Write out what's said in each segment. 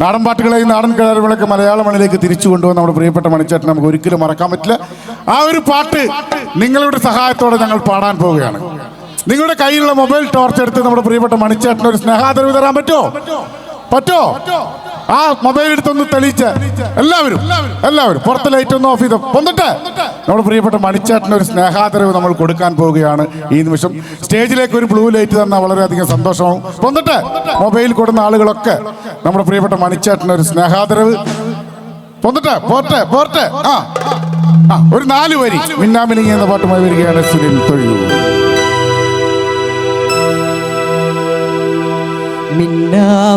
നാടൻ പാട്ടുകളെയും നാടൻ കലാരൂപങ്ങളൊക്കെ മലയാള മണ്ണിലേക്ക് തിരിച്ചു കൊണ്ടുവന്ന് നമ്മുടെ പ്രിയപ്പെട്ട മണിച്ചേട്ടൻ നമുക്ക് ഒരിക്കലും മറക്കാൻ പറ്റില്ല. ആ ഒരു പാട്ട് നിങ്ങളുടെ സഹായത്തോടെ ഞങ്ങൾ പാടാൻ പോവുകയാണ്. നിങ്ങളുടെ കയ്യിലുള്ള മൊബൈൽ ടോർച്ച് എടുത്ത് നമ്മുടെ പ്രിയപ്പെട്ട മണിച്ചേട്ടൻ ഒരു സ്നേഹാദരവ് തരാൻ പറ്റുമോ? പറ്റോ ആ മൊബൈൽ എടുത്തൊന്ന് തെളിയിച്ച്. എല്ലാവരും എല്ലാവരും പുറത്ത് ലൈറ്റ് ഒന്ന് ഓഫ് ചെയ്ത് വന്നിട്ട് നമ്മുടെ പ്രിയപ്പെട്ട മണിച്ചേട്ടന് ഒരു സ്നേഹാദരവ് നമ്മൾ കൊടുക്കാൻ പോവുകയാണ് ഈ നിമിഷം. സ്റ്റേജിലേക്ക് ഒരു ബ്ലൂ ലൈറ്റ് തന്നാൽ വളരെയധികം സന്തോഷമാവും. വന്നിട്ട് മൊബൈൽ കൊടുക്കുന്ന ആളുകളൊക്കെ നമ്മുടെ പ്രിയപ്പെട്ട മണിച്ചേട്ടന് ഒരു സ്നേഹാദരവ്. വന്നിട്ട് പോർട്ടെ പോർട്ടെ ആ ഒരു നാല് വരി. മിന്നാമിനിങ്ങി എന്ന പാട്ടുമായി വരികയാണ് സുനിൽ തൊഴിലൂർ.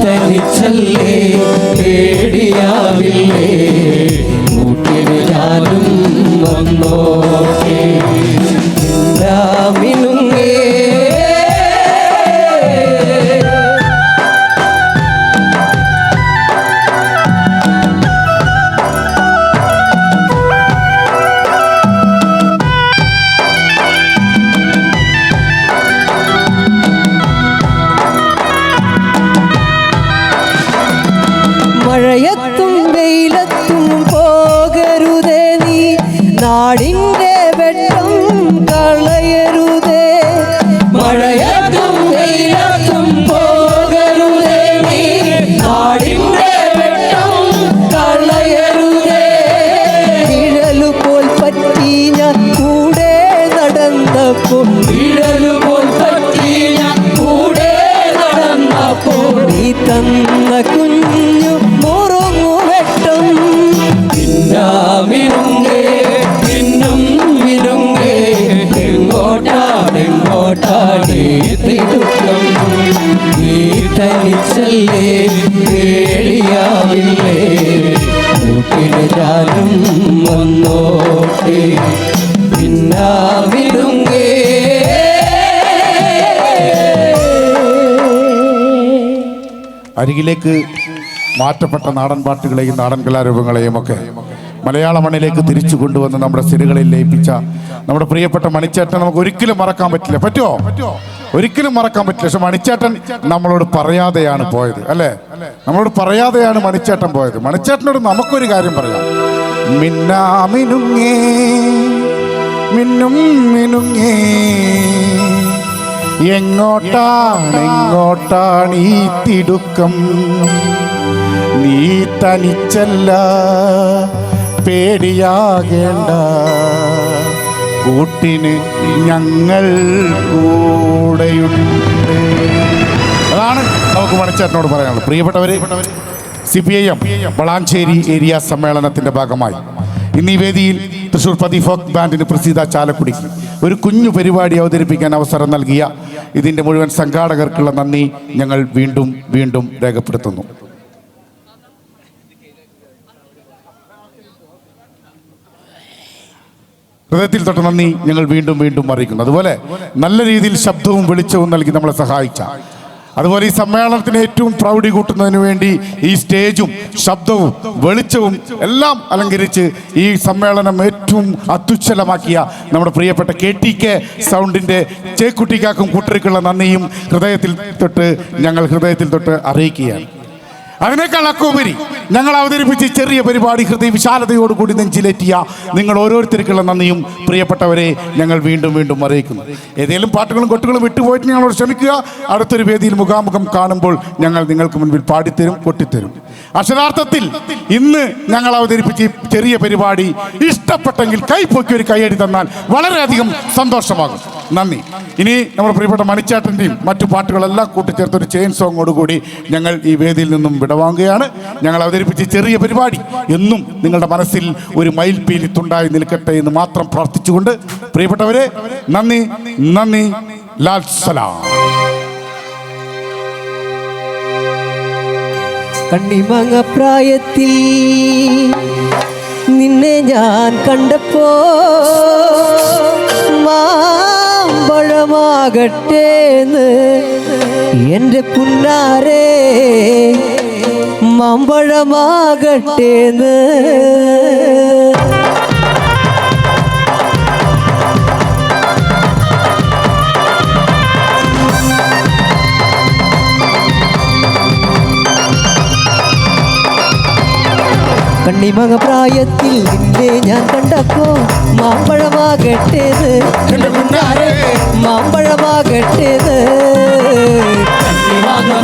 തനിച്ചല്ലേ? പേടിയാവില്ലേ? കൂട്ടിന് ഞാനും വന്നോട്ടെ അരികിലേക്ക് മാറ്റപ്പെട്ട നാടൻ പാട്ടുകളെയും നാടൻ കലാരൂപങ്ങളെയും ഒക്കെ മലയാള മണ്ണിലേക്ക് തിരിച്ചു കൊണ്ടുവന്ന് നമ്മുടെ സിരകളിൽ ലയിപ്പിച്ച നമ്മുടെ പ്രിയപ്പെട്ട മണിച്ചേട്ടൻ നമുക്ക് ഒരിക്കലും മറക്കാൻ പറ്റില്ല. പറ്റുമോ ഒരിക്കലും മറക്കാൻ പറ്റില്ല. പക്ഷെ മണിച്ചേട്ടൻ നമ്മളോട് പറയാതെയാണ് പോയത് അല്ലേ? നമ്മളോട് പറയാതെയാണ് മണിച്ചേട്ടൻ പോയത്. മണിച്ചേട്ടനോട് നമുക്കൊരു കാര്യം പറയാം. മിന്നാമിനുങ്ങേ മിന്നും മിനുങ്ങേ എങ്ങോട്ടാണ് എങ്ങോട്ടാണ് ഈ തിടുക്കം? നീ തനിച്ചല്ല പേടിയാകേണ്ട. കൂട്ടിന് ഞങ്ങൾ കൂടെയുണ്ട്. അതാണ് നമുക്ക് മണിച്ചേട്ടനോട് പറയാനുള്ളത്. പ്രിയപ്പെട്ടവരെ C P I M Valanchery area സമ്മേളനത്തിന്റെ ഭാഗമായി. ഇന്ന് ഈ വേദിയിൽ തൃശൂർ പതി ഫോക്ക് ബാൻഡിന് പ്രസീത ചാലക്കുടി. ഒരു കുഞ്ഞു പരിപാടി അവതരിപ്പിക്കാൻ അവസരം നൽകിയ ഇതിന്റെ മുഴുവൻ സംഘാടകർക്കുള്ള നന്ദി ഞങ്ങൾ വീണ്ടും വീണ്ടും രേഖപ്പെടുത്തുന്നു. ഹൃദയത്തിൽ തൊട്ട് നന്ദി ഞങ്ങൾ വീണ്ടും വീണ്ടും അറിയിക്കുന്നു. അതുപോലെ നല്ല രീതിയിൽ ശബ്ദവും വെളിച്ചവും നൽകി നമ്മളെ സഹായിച്ച അതുപോലെ ഈ സമ്മേളനത്തിന് ഏറ്റവും പ്രൗഢി കൂട്ടുന്നതിന് വേണ്ടി ഈ സ്റ്റേജും ശബ്ദവും വെളിച്ചവും എല്ലാം അലങ്കരിച്ച് ഈ സമ്മേളനം ഏറ്റവും അത്യുച്ഛലമാക്കിയ നമ്മുടെ പ്രിയപ്പെട്ട കെ ടി കെ സൗണ്ടിന്റെ ചേക്കുട്ടിക്കാക്കും കൂട്ടർക്കുള്ള നന്ദിയും ഹൃദയത്തിൽ തൊട്ട് ഞങ്ങൾ ഹൃദയത്തിൽ തൊട്ട് അറിയിക്കുകയാണ്. അതിനേക്കാൾ അക്കോപരി ഞങ്ങൾ അവതരിപ്പിച്ച ചെറിയ പരിപാടി ഹൃദയ വിശാലതയോടുകൂടി നെഞ്ചിലേറ്റിയ നിങ്ങൾ ഓരോരുത്തർക്കുള്ള നന്ദിയും പ്രിയപ്പെട്ടവരെ ഞങ്ങൾ വീണ്ടും വീണ്ടും അറിയിക്കുന്നു. ഏതെങ്കിലും പാട്ടുകളും കൊട്ടുകളും വിട്ടുപോയിട്ട് ഞങ്ങളോട് ക്ഷമിക്കുക. അടുത്തൊരു വേദിയിൽ മുഖാമുഖം കാണുമ്പോൾ ഞങ്ങൾ നിങ്ങൾക്ക് മുൻപിൽ പാടിത്തരും കൊട്ടിത്തരും. അക്ഷരാർത്ഥത്തിൽ ഇന്ന് ഞങ്ങൾ അവതരിപ്പിച്ച ചെറിയ പരിപാടി ഇഷ്ടപ്പെട്ടെങ്കിൽ കൈപ്പൊക്കി ഒരു കൈയടി തന്നാൽ വളരെയധികം സന്തോഷമാകും. നന്ദി. ഇനി നമ്മുടെ പ്രിയപ്പെട്ട മണിച്ചാട്ടന്റെയും മറ്റു പാട്ടുകളെല്ലാം കൂട്ടിച്ചേർത്ത് ഒരു ചെയിൻ സോങ്ങോട് കൂടി ഞങ്ങൾ ഈ വേദിയിൽ നിന്നും വിടവാങ്ങുകയാണ്. ഞങ്ങൾ അവതരിപ്പിച്ച ചെറിയ പരിപാടി എന്നും നിങ്ങളുടെ മനസ്സിൽ ഒരു മയിൽപീലി തുണ്ടായി നിൽക്കട്ടെ എന്ന് മാത്രം പ്രാർത്ഥിച്ചുകൊണ്ട് പ്രിയപ്പെട്ടവരെ നന്ദി നന്ദി ലാൽ സലാം. കണ്ണിമങ്ങ പ്രായത്തിൽ നിന്നെ ഞാൻ കണ്ടപ്പോ മാമ്പഴമാകട്ടേന്ന് എന്റെ പുന്നാരേ മാമ്പഴമാകട്ടേന്ന് കണ്ണിമങ്ങ പ്രായത്തിൽ നിന്നെ ഞാൻ കണ്ടപ്പോ മാമ്പഴമാകട്ടേത്. മാമ്പഴമാകട്ടേത്.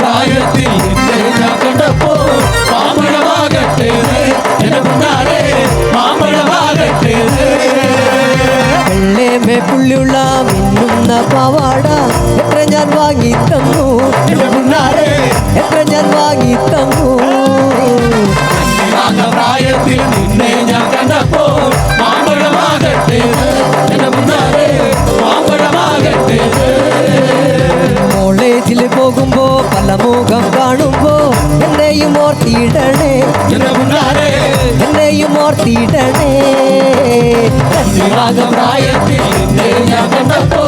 പ്രായത്തിൽ നിന്നെ ഞാൻ കണ്ടപ്പോ മാമ്പഴമാകട്ടേത്. എന്റെ മുന്നാലെ മാമ്പഴമാകട്ടേത്. വെള്ളേമേ പുള്ളിയുള്ള മിന്നുന്ന പാവാട എത്ര ഞാൻ വാങ്ങി തന്നു എത്ര ഞാൻ വാങ്ങി തന്നു ആക പ്രായത്തിൽ നിന്നെ ഞാൻ കണ്ടപ്പോ മാമ്പഴമാകട്ടേത് എന്റെ മുന്നാലെ മാമ്പഴമാകട്ടേത് കോളേജിൽ പോകുമ്പോ പല മുഖം കാണുമ്പോ എന്നെയും ഓർത്തിയിടണേ എന്റെ മുന്നാലെ എന്നെയും ഓർത്തിയിടണേ ആക പ്രായത്തിൽ നിന്നെ ഞാൻ കണ്ടപ്പോ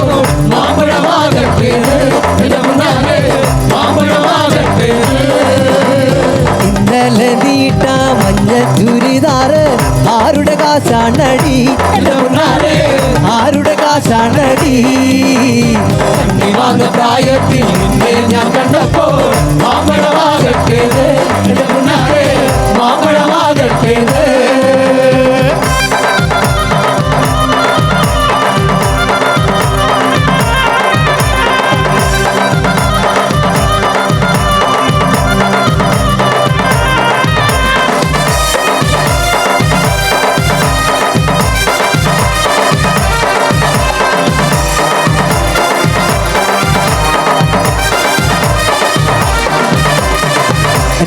മാമ്പഴമാകട്ടേത് എന്റെ മുന്നാലെ മാമ്പഴമാകട്ടേത് മഞ്ഞ ചുരിദാറ്. ആരുടെ കാശാണടി? ആരുടെ കാശാണടി? വാങ്ങ പ്രായത്തിൽ നിന്നെ ഞാൻ കണ്ടപ്പോ മാമ്പഴമാകട്ടേത് മാമ്പഴമാകട്ടേത്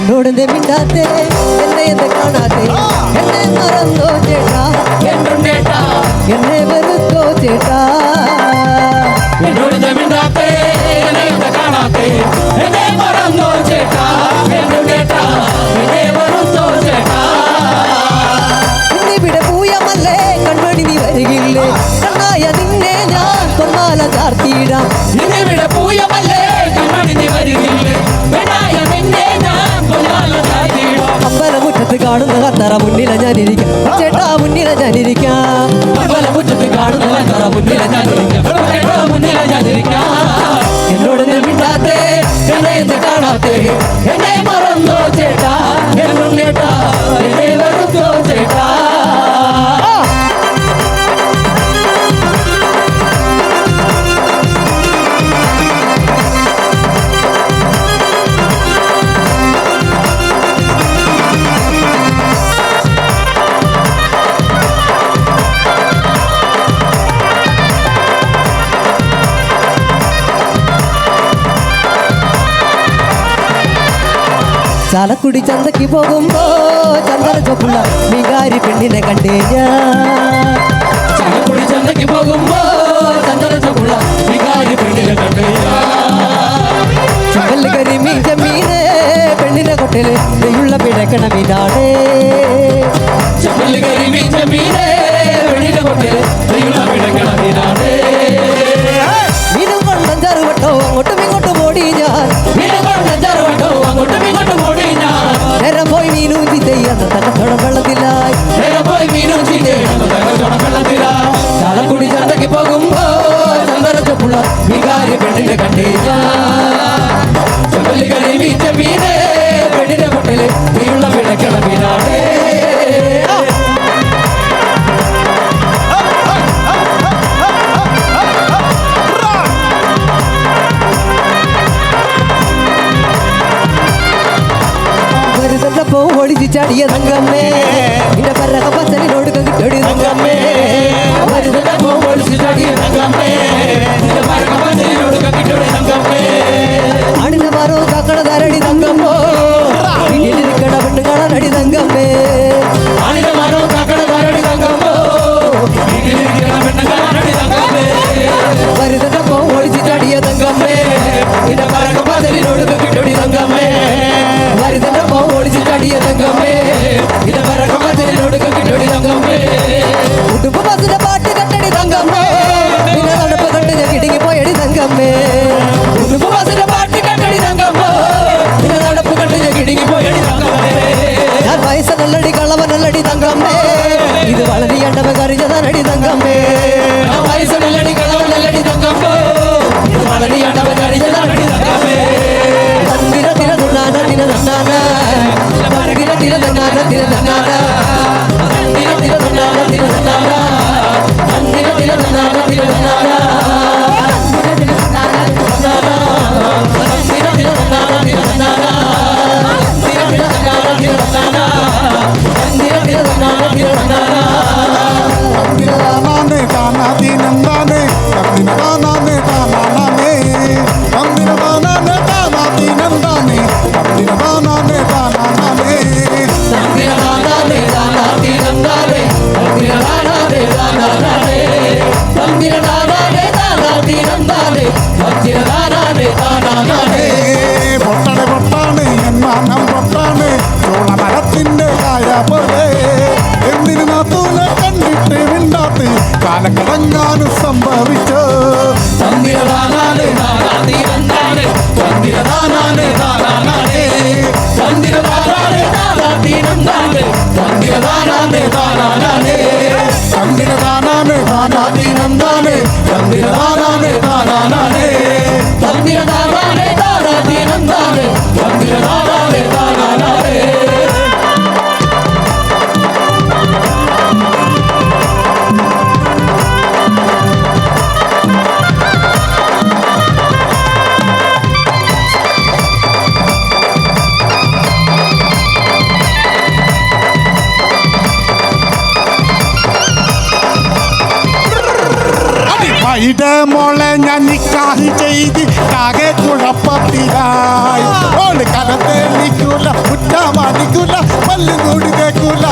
എന്നോട് എന്തേ മിണ്ടാത്തെ? എന്നെ എന്ത് കാണാത്തെ? എന്നെ മറന്നോ ചേട്ടാ? എന്നും വെറുത്തോ ചേട്ടാ? എന്നോട് ജമിണ്ടാത്തേ എന്നെ ഒന്ന് കാണാത്തേ എന്നെ മറന്നോ ചേട്ടാ കൺമണി നീ വരികില്ലേ? കണ്ണായ നിന്നെ ഞാൻ കൊന്നാല ചാർത്തിയിടാം. കത്തറ മുന്നില ഞാനിരിക്കാം. ചേട്ടാ മുന്നില ഞാനിരിക്കാം. അമ്പലമുറ്റത്ത് കാണുന്ന കണ്ടറ മുന്നിലെ ഞാനിരിക്കാം. ചേട്ടാ മുന്നിലെ ഞാനിരിക്കാം. എന്നോട് നീ മിണ്ടാത്തെ എന്നെ എന്ത് കാണാത്തേ. എന്നെ മറന്നോ ചേട്ടാ എന്നും ചാലക്കുടി ചന്തക്ക് പോകുമ്പോ ചന്ദന ചൊപ്പുള്ള വികാരി പെണ്ണിനെ കണ്ടേ ഞാൻ. ചാലക്കുടി ചന്തയ്ക്ക് പോകുമ്പോ ചന്ദന ചൊപ്പുള്ള വികാരി പെണ്ണിനെ കണ്ടേ ചുവൽ കരിമീൻ ചെമ്മീനെ പെണ്ണിനെ കൊട്ടിൽ നെയ്യുള്ള പിഴക്കണ വിനാടേ ചപ്പൽ കരിമീൻ ചെമ്മീനെ മീനേ പെണ്ണിനെ കൊട്ടിൽ ദൈവ പിടക്കണ മീനാണ് മീനും കൊണ്ടം ചെറുവട്ടോ അങ്ങോട്ടും ഇങ്ങോട്ടും ഓടി ഞാൻ. മീനെ കൊണ്ട ചെറുവട്ടോ അങ്ങോട്ടും ഇങ്ങോട്ടും നേരം പോയി മീനും ചിന്തയ്യാത്ത തക്കത്തോളം വെള്ളത്തിലായി നേരെ പോയി മീനും ചീറ്റേ அடிய தங்கம்மே இந்த பரக பசலி ரோடு கங்கு தொடு தங்கம்மே வருதல போவோடு சிதாடிய தங்கம்மே இந்த பரக பசலி ரோடு கங்கு தொடு தங்கம்மே அணிந்த பாரோ தங்கம்மே Mira, ഇടമോളെ ഞാൻ നിക്കാഹ് ചെയ്ത് കാകെ കുഴപ്പത്തിലായി. ഓൾ കരത്തെ നിൽക്കൂല കുറ്റമടിക്കൂല പല്ലും കൂടി കേൾക്കൂല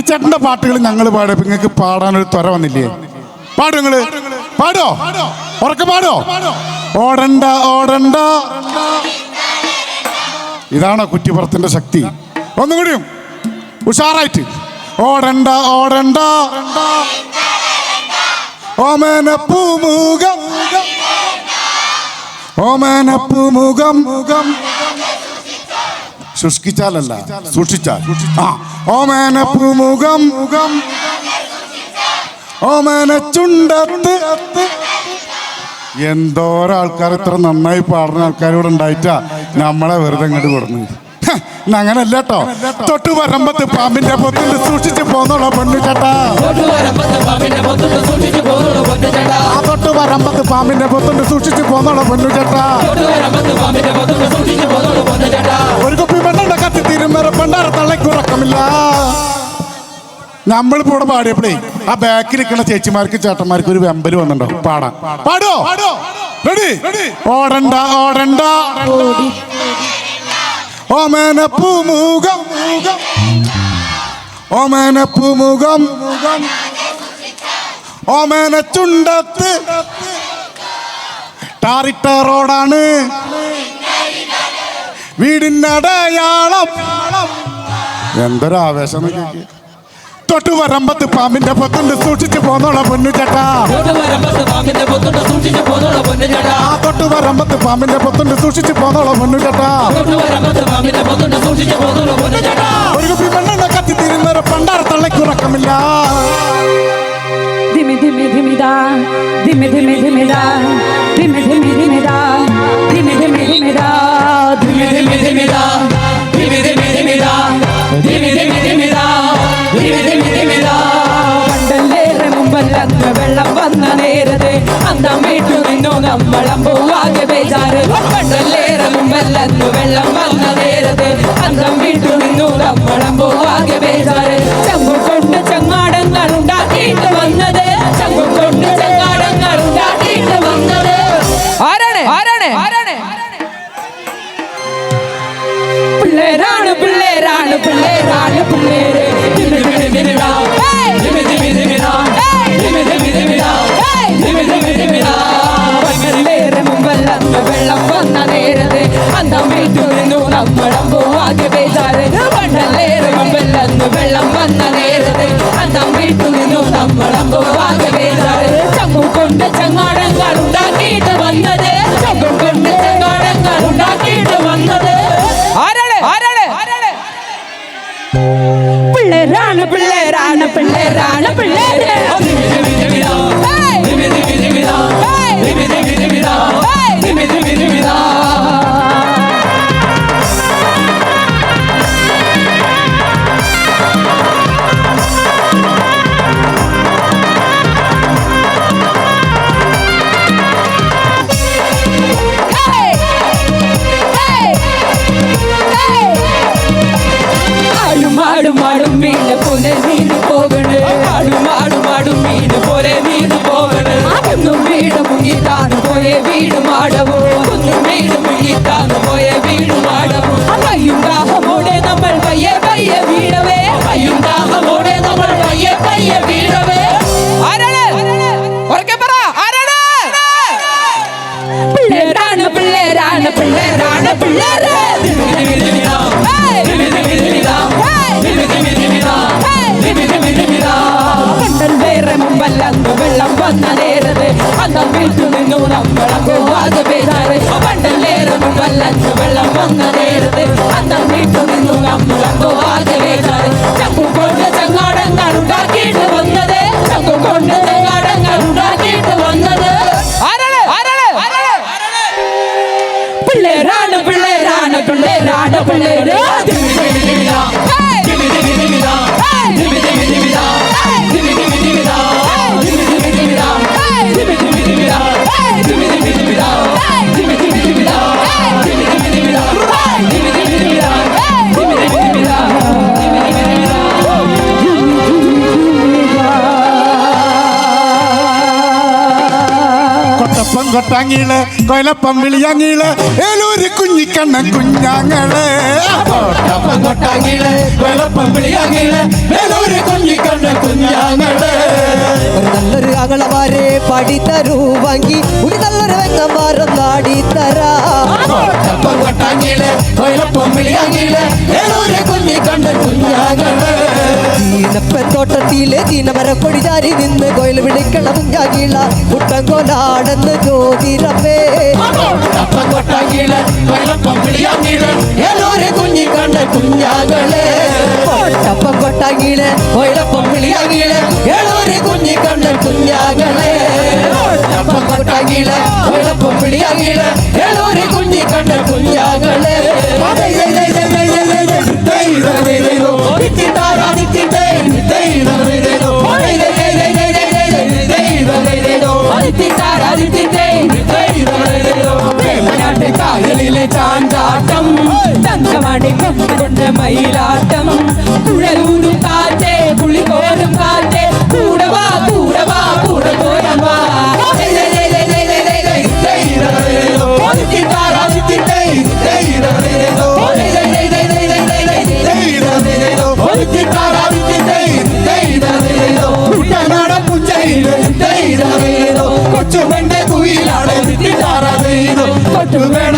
ഉണ്ണിച്ചേട്ടന്റെ പാട്ടുകൾ ഞങ്ങൾ പാടും. നിങ്ങൾക്ക് പാടാനൊരു ത്വര വന്നില്ലേ? പാടും പാടോ? ഉറക്കെ പാടോ? ഓടണ്ട ഓടണ്ട. ഇതാണോ കുറ്റിപ്പുറത്തിന്റെ ശക്തി. ഒന്നുംകൂടിയും ഉഷാറായിട്ട്. ഓടണ്ട ഓടണ്ട. ഓമന പൂമുഖം പൂമുഖം മുഖം ശുഷ്കിച്ചാലല്ല സൂക്ഷിച്ചാൽ. ഓമേന പൂമുഖം മുഖം ഓമേന ചുണ്ടത്ത് എന്തോരോ ഇത്ര നന്നായി പാടുന്ന ആൾക്കാരോട് ഉണ്ടായിട്ടാ? നമ്മളെ വെറുതെ ഇങ്ങോട്ട് കൊടുക്കുന്നത് അങ്ങനെ കേട്ടോ തൊട്ടു വരമ്പത്ത് പാമ്പിന്റെ പൊത്തിൽ സൂക്ഷിച്ചു പോന്നോളോ പൊന്നു ചേട്ടാ. ആ തൊട്ടു വരമ്പത്ത് പാമ്പിന്റെ പൊത്തുണ്ട് സൂക്ഷിച്ചു പോന്നോളോ പൊന്നു ചേട്ടാ. ഒരു കുപ്പി പെണ്ണുണ്ട കത്തി തിരുമേറ പണ്ടാറ തള്ളക്കുറക്കമില്ല നമ്മളിപ്പോ ഇവിടെ പാടിയപ്പോഴേ ആ ബാക്കിൽ നിൽക്കുന്ന ചേച്ചിമാർക്ക് ചേട്ടന്മാർക്ക് ഒരു വെമ്പൽ വന്നിട്ടോ പാടാ. പാടോ റെഡി? ഓടണ്ട. ഓടണ്ട. ഓമന പൂമുഖം ഓമന പൂമുഖം ഓമന ചുണ്ടത്ത് ടാറിട്ട റോഡാണ്. വീടിനടയാളം. എന്തൊരാവേശം തൊട്ടു വരമ്പത്ത് പാമ്പിന്റെ പൊത്തുണ്ട്. സൂക്ഷിച്ചു പോന്നോളാം പൊന്നു ചേട്ടാ. ആ തൊട്ടു വരമ്പത്ത് പാമ്പിന്റെ പൊത്തുണ്ട്. സൂക്ഷിച്ചു പോന്നോളാം പൊന്നു ചേട്ടാ. ഒരു കുപ്പി മണ്ണെണ്ണ കത്തി തിരുന്നൊരു പണ്ടാർ തള്ളക്കുറക്കമില്ല ധിമി ധിമി ധിമിതാ ധിമി ധിമി ധിമിതാ ധിമി ധിമി ധിമിതാ ധിമി ധിമി ധിമിതാ പിള്ളേരാണ് പിള്ളേരാണ് പിള്ളേരാണ് പിള്ളേര്. വേറെ മുമ്പല്ല അന്ന് വെള്ളം വന്ന നേരത് അന്ന് വീട്ടിൽ നിന്നു നമ്മളെ പോവാതെ പേരാറ് പണ്ടല്ലേറെ മുമ്പല്ല അന്ന് വെള്ളം വന്ന നേരത് അന്ന് വീട്ടിൽ നിന്നു നമ്മളെ പോവാതെ പേരാറ് ചങ്ങുകൊണ്ട് ചങ്ങാടങ്ങൾ ഉണ്ടാക്കിയിട്ട് ആടപ്പിള്ളേര് കോട്ടങ്ങീൾ കൊലപ്പം ഏലൂര് ഏലൂര് കുഞ്ഞിക്കണ്ണ കുഞ്ഞാങ്ങൾ. ഒരു നല്ലൊരു അകളവാരെ പാടിത്തരൂ വാങ്ങി ഒരു നല്ലൊരു വെക്കമാരം നാടി തരാ ഒപ്പം കൊട്ടാങ്ങിയിലെ കൊയിലപ്പം വിളിയാങ്ങിയിലെ ഏഴൂരെ കുഞ്ഞി കണ്ട കുഞ്ഞാങ്ങൾ ഈനപ്പത്തോട്ടത്തിലെ ദീനവര കൊടിചാരി നിന്ന് കോയിൽ വിളിക്കണം കുഞ്ഞാകിള കുട്ടം കൊലാടെന്ന് ജ്യോതിരമേ ഒപ്പം കൊട്ടാങ്ങിയിലെ കൊയിലപ്പം വിളിയാങ്ങിയിലെ ഏഴൂരെ കുഞ്ഞി കണ്ട കുഞ്ഞാകളെ ഒട്ടപ്പം കൊട്ടാങ്ങിയിലെ കൊയിലപ്പം വിളിയാങ്ങിയിലെ ഏഴൂരെ കുഞ്ഞി കണ്ട കുഞ്ഞാകളെ ഒട്ടപ്പം കൊട്ടാങ്ങിയിലെ കൊയിലപ്പം വിളിയാങ്ങിയിലെ கண்ணி கண்ண புலியாகளே காதலிலே சாண்டாட்டம் மயிலாட்டம் குழல் ஊதும் காற்றே புலி கோரும் காற்றே to bed.